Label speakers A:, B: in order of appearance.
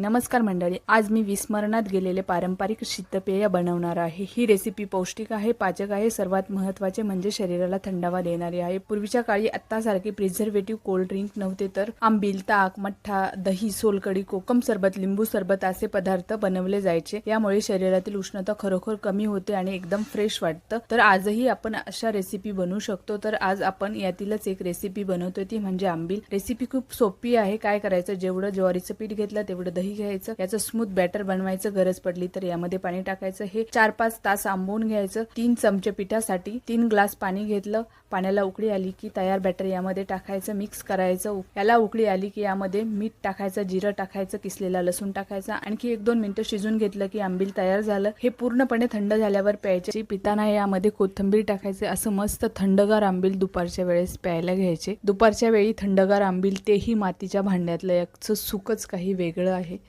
A: नमस्कार मंडळी आज मी विस्मरणात गेलेले पारंपरिक शीतपेय बनवणार आहे. ही रेसिपी पौष्टिक आहे पाचक आहे सर्वात महत्त्वाचे म्हणजे शरीराला थंडावा देणारी आहे. पूर्वीच्या काळी आत्तासारखे प्रिझर्वेटिव्ह कोल्ड ड्रिंक नव्हते तर आंबील ताक मठ्ठा दही सोलकडी कोकम सरबत लिंबू सरबत असे पदार्थ बनवले जायचे. यामुळे शरीरातील उष्णता खरोखर कमी होते आणि एकदम फ्रेश वाटतं. तर आजही आपण अशा रेसिपी बनवू शकतो. तर आज आपण यातीलच एक रेसिपी बनवतोय ती म्हणजे आंबील. रेसिपी खूप सोपी आहे काय करायचं? जेवढं ज्वारीचं पीठ घेतलं तेवढं दही घ्यायचं याचं स्मूथ बॅटर बनवायचं गरज पडली तर यामध्ये पाणी टाकायचं. हे चार पाच तास आंबवून घ्यायचं. तीन चमचे पिठासाठी तीन ग्लास पाणी घेतलं. पाण्याला उकळी आली की तयार बॅटर यामध्ये टाकायचं मिक्स करायचं. याला उकळी आली की यामध्ये मीठ टाकायचं जिरं टाकायचं किसलेला लसूण टाकायचा. आणखी एक दोन मिनिटं शिजून घेतलं की आंबील तयार झालं. हे पूर्णपणे थंड झाल्यावर प्यायचे. पिताना यामध्ये कोथिंबीर टाकायचे. असं मस्त थंडगार आंबील दुपारच्या वेळेस प्यायला घ्यायचे. दुपारच्या वेळी थंडगार आंबील तेही मातीच्या भांड्यातलं. याचं सुखच काही वेगळं आहे.